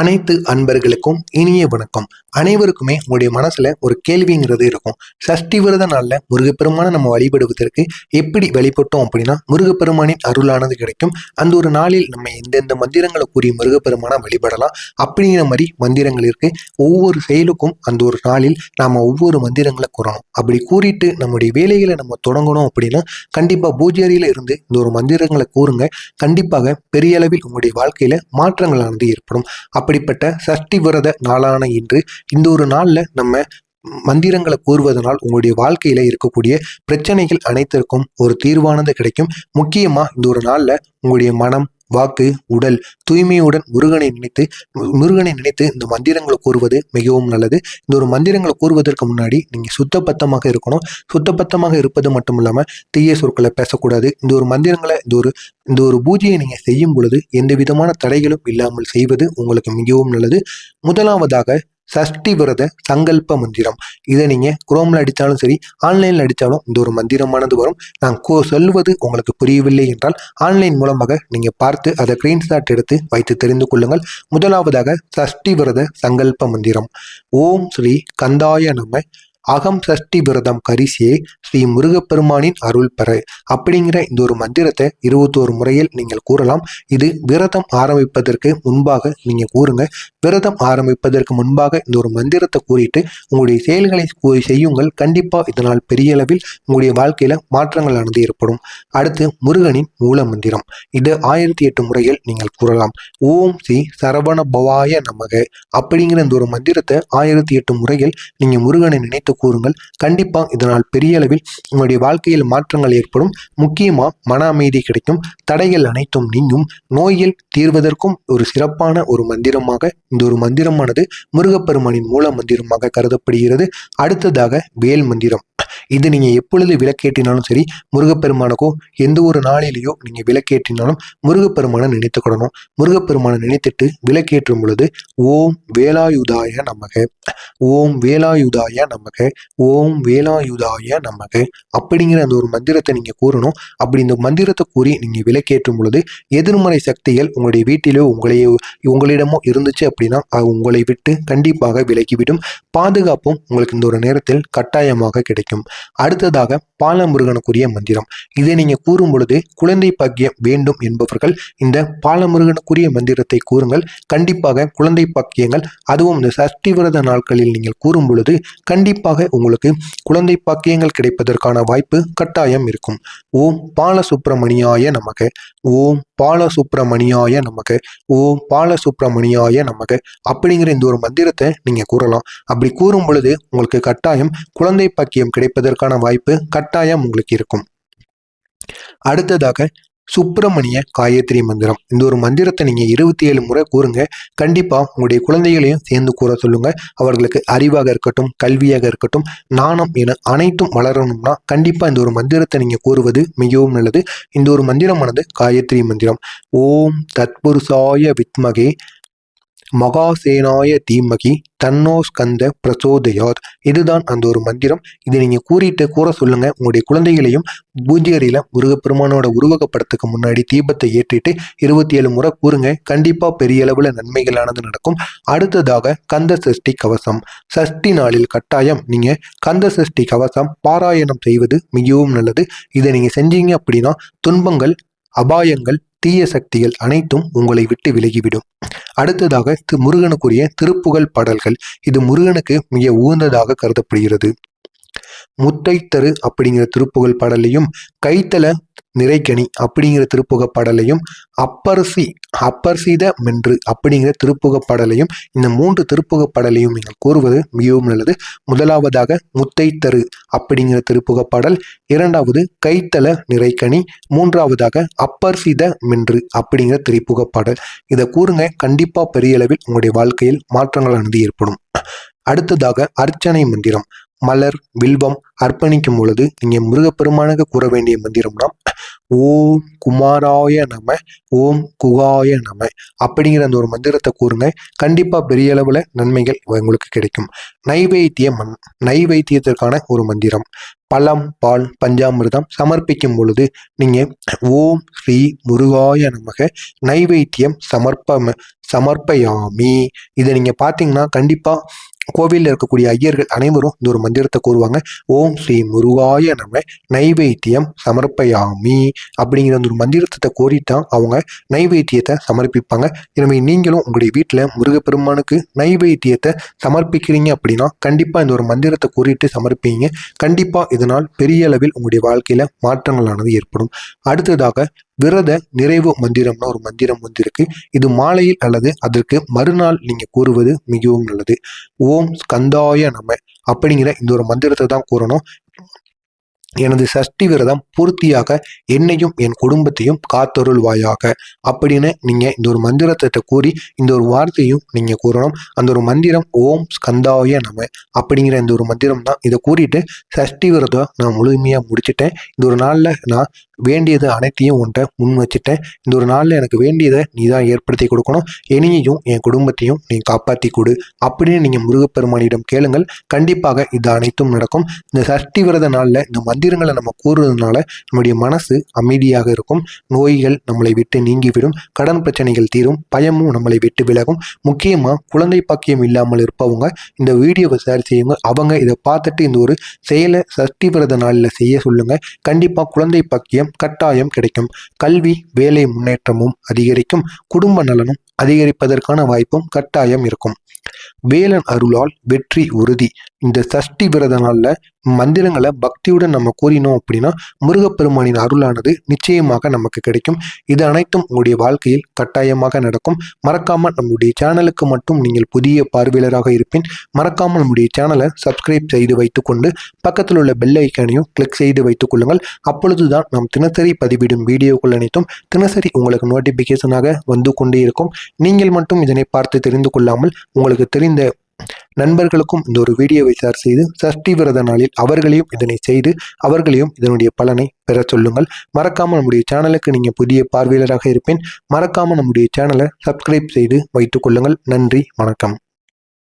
அனைத்து அன்பர்களுக்கும் இனிய வணக்கம். அனைவருக்குமே உங்களுடைய மனசுல ஒரு கேள்விங்கிறது இருக்கும். சஷ்டி விரத நாள்ல முருகப்பெருமானை நம்ம வழிபடுவதற்கு எப்படி வழிபட்டோம் அப்படின்னா முருகப்பெருமானின் அருளானது கிடைக்கும். அந்த ஒரு நாளில் நம்ம எந்தெந்த மந்திரங்களை கூறி முருகப்பெருமானை வழிபடலாம் அப்படிங்கிற மாதிரி மந்திரங்கள் இருக்கு. ஒவ்வொரு செயலுக்கும் அந்த ஒரு நாளில் நாம ஒவ்வொரு மந்திரங்களை கூறணும். அப்படி கூறிட்டு நம்முடைய வேலைகளை நம்ம தொடங்கணும் அப்படின்னா கண்டிப்பா பூஜாரியில இருந்து இந்த ஒரு மந்திரங்களை கூறுங்க. கண்டிப்பாக பெரிய அளவில் உங்களுடைய வாழ்க்கையில மாற்றங்களானது ஏற்படும். அப்படிப்பட்ட சஷ்டி விரத நாளான இன்று இந்த ஒரு நாளில் நம்ம மந்திரங்களை கூறுவதனால் உங்களுடைய வாழ்க்கையில இருக்கக்கூடிய பிரச்சனைகள் அனைத்திற்கும் ஒரு தீர்வானது கிடைக்கும். முக்கியமாக இந்த ஒரு நாளில் உங்களுடைய மனம் வாக்கு உடல் தூய்மையுடன் முருகனை நினைத்து முருகனை நினைத்து இந்த மந்திரங்களை கூறுவது மிகவும் நல்லது. இந்த ஒரு மந்திரங்களை கூறுவதற்கு முன்னாடி நீங்கள் சுத்தபத்தமாக இருக்கணும். சுத்தபத்தமாக இருப்பது மட்டும் இல்லாமல் தீய சொற்களை பேசக்கூடாது. இந்த ஒரு மந்திரங்களை இந்த ஒரு இந்த ஒரு பூஜையை நீங்கள் செய்யும் பொழுது எந்த விதமான தடைகளும் இல்லாமல் செய்வது உங்களுக்கு மிகவும் நல்லது. முதலாவதாக சஷ்டி விரத சங்கல்ப மந்திரம். இதை நீங்கள் குரோமில் அடித்தாலும் சரி ஆன்லைனில் அடித்தாலும் இந்த ஒரு மந்திரமானது வரும். நான் கோ சொல்வது உங்களுக்கு புரியவில்லை என்றால் ஆன்லைன் மூலமாக நீங்கள் பார்த்து அதை ஸ்கிரீன்ஷாட் எடுத்து வைத்து தெரிந்து கொள்ளுங்கள். முதலாவதாக சஷ்டி விரத சங்கல்ப மந்திரம். ஓம் ஸ்ரீ கந்தாய நம்ம அகம் சஷ்டி விரதம் கரிசியே ஸ்ரீ முருகப்பெருமானின் அருள் பெற. அப்படிங்கிற இந்த ஒரு மந்திரத்தை இருபத்தோரு முறையில் நீங்கள் கூறலாம். இது விரதம் ஆரம்பிப்பதற்கு முன்பாக நீங்கள் கூறுங்க. விரதம் ஆரம்பிப்பதற்கு முன்பாக இந்த ஒரு மந்திரத்தை கூறிட்டு உங்களுடைய செயல்களை செய்யுங்கள். கண்டிப்பாக இதனால் பெரிய அளவில் உங்களுடைய வாழ்க்கையில் மாற்றங்களானது ஏற்படும். அடுத்து முருகனின் மூல மந்திரம். இது ஆயிரத்தி எட்டு முறையில் நீங்கள் கூறலாம். ஓம் ஸ்ரீ சரவண பவாய நமக. அப்படிங்கிற இந்த ஒரு மந்திரத்தை ஆயிரத்தி எட்டு முறையில் நீங்கள் முருகனை நினைத்து கூறுங்கள். கண்டிப்பாக இதனால் பெரிய அளவில் உங்களுடைய வாழ்க்கையில் மாற்றங்கள் ஏற்படும். முக்கியமா மன அமைதி கிடைக்கும். தடைகள் அனைத்தும் நீங்கும். நோயில் தீர்வதற்கும் ஒரு சிறப்பான ஒரு மந்திரமாக இந்த ஒரு மந்திரமானது முருகப்பெருமானின் மூல மந்திரமாக கருதப்படுகிறது. அடுத்ததாக வேல் மந்திரம். இது நீங்க எப்பொழுது விளக்கேற்றினாலும் சரி முருகப்பெருமானுக்கோ எந்த ஒரு நாளிலேயோ நீங்க விளக்கேற்றினாலும் முருகப்பெருமானை நினைத்துக்கிடணும் முருகப்பெருமானை நினைத்துட்டு விளக்கேற்றும் பொழுது ஓம் வேலாயுதாய நமக. ஓம் வேலாயுதாய நமக. ஓம் வேலாயுதாய நமக. அப்படிங்கிற அந்த ஒரு மந்திரத்தை நீங்க கூறணும். அப்படி இந்த மந்திரத்தை கூறி நீங்க விளக்கேற்றும் பொழுது எதிர்மறை சக்திகள் உங்களுடைய வீட்டிலோ உங்களையோ உங்களிடமோ இருந்துச்சு அப்படின்னா அது உங்களை விட்டு கண்டிப்பாக விலகிவிடும். பாதுகாப்பும் உங்களுக்கு இந்த ஒரு நேரத்தில் கட்டாயமாக கிடைக்கும். அடுத்ததாக பாலமுருகனுக்குரிய மந்திரம். இதை நீங்கள் கூறும் பொழுது குழந்தை பாக்கியம் வேண்டும் என்பவர்கள் இந்த பாலமுருகனுக்குரிய மந்திரத்தை கூறுங்கள். கண்டிப்பாக குழந்தை பாக்கியங்கள் அதுவும் இந்த சஷ்டி விரத நாட்களில் நீங்கள் கூறும் பொழுது கண்டிப்பாக உங்களுக்கு குழந்தை பாக்கியங்கள் கிடைப்பதற்கான வாய்ப்பு கட்டாயம் இருக்கும். ஓம் பாலசுப்பிரமணியாய நமக. ஓம் பாலசுப்பிரமணியாய நமக. ஓம் பாலசுப்பிரமணியாய நமக. அப்படிங்கிற இந்த ஒரு மந்திரத்தை நீங்க கூறலாம். அப்படி கூறும் பொழுது உங்களுக்கு கட்டாயம் குழந்தை பாக்கியம் கிடைப்பது கிடைப்பதற்கான வாய்ப்பு கட்டாயம் உங்களுக்கு இருக்கும். அடுத்ததாக சுப்பிரமணிய காயத்ரி மந்திரம். இந்த ஒரு மந்திரத்தை நீங்கள் இருபத்தி ஏழு முறை கூறுங்க. கண்டிப்பாக உங்களுடைய குழந்தைகளையும் சேர்ந்து கூற சொல்லுங்க. அவர்களுக்கு அறிவாக இருக்கட்டும் கல்வியாக இருக்கட்டும் நாணம் என அனைத்தும் வளரணும்னா கண்டிப்பாக இந்த ஒரு மந்திரத்தை நீங்கள் கூறுவது மிகவும் நல்லது. இந்த ஒரு மந்திரமானது காயத்ரி மந்திரம். ஓம் தத்புருஷாய வித்மகே மகாசேனாய தீமகி தன்னோ ஸ்கந்த பிரசோதயாத். இதுதான் அந்த ஒரு மந்திரம். இதை நீங்கள் கூறிட்டு கூற சொல்லுங்கள் உங்களுடைய குழந்தைகளையும் பூஜை முருகப்பெருமானோட உருவகப்படத்துக்கு முன்னாடி தீபத்தை ஏற்றிட்டு இருபத்தி ஏழு முறை கூறுங்க. கண்டிப்பாக பெரிய அளவில் நன்மைகளானது நடக்கும். அடுத்ததாக கந்த சஷ்டி கவசம். சஷ்டி நாளில் கட்டாயம் நீங்கள் கந்த சஷ்டி கவசம் பாராயணம் செய்வது மிகவும் நல்லது. இதை நீங்கள் செஞ்சீங்க அப்படின்னா துன்பங்கள் அபாயங்கள் தீய சக்திகள் அனைத்தும் உங்களை விட்டு விலகிவிடும். அடுத்ததாக முருகனுக்குரிய திருப்புகழ் பாடல்கள். இது முருகனுக்கு மிக உகந்ததாக கருதப்படுகிறது. முத்தைத்தரு அப்படிங்கிற திருப்புகழ் பாடலையும் கைத்தல நிறைக்கணி அப்படிங்கிற திருப்புகப்பாடலையும் அப்பர்சி அப்பரசி அப்பர்சித மென்று அப்படிங்கிற திருப்புகப்படலையும் இந்த மூன்று திருப்புகப்படலையும் நீங்கள் கூறுவது மிகவும் நல்லது. முதலாவதாக முத்தைத்தரு அப்படிங்கிற திருப்புகப்பாடல் இரண்டாவது கைத்தல நிறைக்கணி மூன்றாவதாக அப்பர்சித மென்று அப்படிங்கிற திருப்புகப்படல். இதை கூறுங்க கண்டிப்பாக பெரிய அளவில் உங்களுடைய வாழ்க்கையில் மாற்றங்களானது ஏற்படும். அடுத்ததாக அர்ச்சனை மந்திரம். மலர் வில்வம் அர்ப்பணிக்கும் பொழுது நீங்கள் முருகப்பெருமானுக்கு கூற வேண்டிய மந்திரம்னா ஓம் குமாராய நம ஓம் குகாய நம அப்படிங்கிற அந்த ஒரு மந்திரத்தை கூறுங்க. கண்டிப்பாக பெரிய அளவில் நன்மைகள் உங்களுக்கு கிடைக்கும். நைவேத்தியம் நைவேத்தியத்திற்கான ஒரு மந்திரம். பழம் பால் பஞ்சாமிர்தம் சமர்ப்பிக்கும் பொழுது நீங்கள் ஓம் ஸ்ரீ முருகாய நமக நைவேத்தியம் சமர்ப்ப சமர்ப்பயாமி. இதை நீங்கள் பார்த்தீங்கன்னா கண்டிப்பாக கோவிலில் இருக்கக்கூடிய ஐயர்கள் அனைவரும் இந்த ஒரு மந்திரத்தை கூறுவாங்க. ஓம் ஸ்ரீ முருகாய நம்ம நைவேத்தியம் சமர்ப்பயாமி. அப்படிங்கிற அந்த ஒரு மந்திரத்தை கோரித்தான் அவங்க நைவேத்தியத்தை சமர்ப்பிப்பாங்க. எனவே நீங்களும் உங்களுடைய வீட்டில் முருகப்பெருமானுக்கு நைவேத்தியத்தை சமர்ப்பிக்கிறீங்க அப்படின்னா கண்டிப்பாக இந்த ஒரு மந்திரத்தை கூறிட்டு சமர்ப்பிங்க. கண்டிப்பாக இதனால் பெரிய அளவில் உங்களுடைய வாழ்க்கையில் மாற்றங்களானது ஏற்படும். அடுத்ததாக விரத நிறைவு மந்திரம்னு ஒரு மந்திரம் வந்திருக்கு இது மாலையில் அல்லது அதற்கு மறுநாள் நீங்க கூறுவது மிகவும் நல்லது. ஓம் ஸ்கந்தாய நம அப்படிங்கிற இந்த ஒரு மந்திரத்தை தான் கூறணும். எனது சஷ்டி விரதம் பூர்த்தியாக என்னையும் என் குடும்பத்தையும் காத்தொருள்வாயாக அப்படின்னு நீங்க இந்த ஒரு மந்திரத்தை கூறி இந்த ஒரு வார்த்தையும் நீங்க கூறணும். அந்த ஒரு மந்திரம் ஓம் ஸ்கந்தாய நம அப்படிங்கிற இந்த ஒரு மந்திரம் தான். இதை கூறிட்டு சஷ்டி விரதம் நான் முழுமையா முடிச்சுட்டேன். இந்த ஒரு நாள்ல நான் வேண்டியது அனைத்தையும் உன்ட்ட முன் வச்சுட்டேன். இந்த ஒரு நாளில் எனக்கு வேண்டியதை நீ தான் ஏற்படுத்தி கொடுக்கணும். இனியையும் என் குடும்பத்தையும் நீ காப்பாற்றி கொடு. அப்படின்னு நீங்கள் முருகப்பெருமானிடம் கேளுங்கள். கண்டிப்பாக இது அனைத்தும் நடக்கும். இந்த சஷ்டி விரத நாளில் இந்த மந்திரங்களை நம்ம கூறுறதுனால நம்முடைய மனசு அமைதியாக இருக்கும். நோய்கள் நம்மளை விட்டு நீங்கிவிடும். கடன் பிரச்சனைகள் தீரும். பயமும் நம்மளை விட்டு விலகும். முக்கியமாக குழந்தை பாக்கியம் இல்லாமல் இருப்பவங்க இந்த வீடியோவை ஷேர் செய்யுங்க. அவங்க இதை பார்த்துட்டு இந்த ஒரு செயலை சஷ்டி விரத நாளில் செய்ய சொல்லுங்கள் கண்டிப்பாக குழந்தை பாக்கியம் கட்டாயம் கிடைக்கும். கல்வி வேலை முன்னேற்றமும் அதிகரிக்கும். குடும்ப நலனும் அதிகரிப்பதற்கான வாய்ப்பும் கட்டாயம் இருக்கும். வேலன் அருளால் வெற்றி உறுதி. இந்த சஷ்டி விரத நாளில் மந்திரங்களை பக்தியுடன் நம்ம கூறினோம் அப்படின்னா முருகப்பெருமானின் அருளானது நிச்சயமாக நமக்கு கிடைக்கும். இது அனைத்தும் உங்களுடைய வாழ்க்கையில் கட்டாயமாக நடக்கும். மறக்காமல் நம்முடைய சேனலுக்கு மட்டும் நீங்கள் புதிய பார்வையாளராக இருப்பின் மறக்காமல் நம்முடைய சேனலை சப்ஸ்கிரைப் செய்து வைத்துக்கொண்டு பக்கத்தில் உள்ள பெல் ஐக்கானையும் கிளிக் செய்து வைத்துக் கொள்ளுங்கள். அப்பொழுதுதான் நாம் தினசரி பதிவிடும் வீடியோக்கள் அனைத்தும் தினசரி உங்களுக்கு நோட்டிபிகேஷனாக வந்து கொண்டே இருக்கும். நீங்கள் மட்டும் இதனை பார்த்து தெரிந்து கொள்ளாமல் உங்களுக்கு தெரிந்த நண்பர்களுக்கும் இந்த ஒரு வீடியோவை ஷேர் செய்து சஷ்டி விரத நாளில் அவர்களையும் இதனை செய்து அவர்களையும் இதனுடைய பலனை பெற சொல்லுங்கள். மறக்காமல் நம்முடைய சேனலுக்கு நீங்கள் புதிய பார்வையாளராக இருப்பேன். மறக்காமல் நம்முடைய சேனலை சப்ஸ்கிரைப் செய்து வைத்துக் கொள்ளுங்கள். நன்றி வணக்கம்.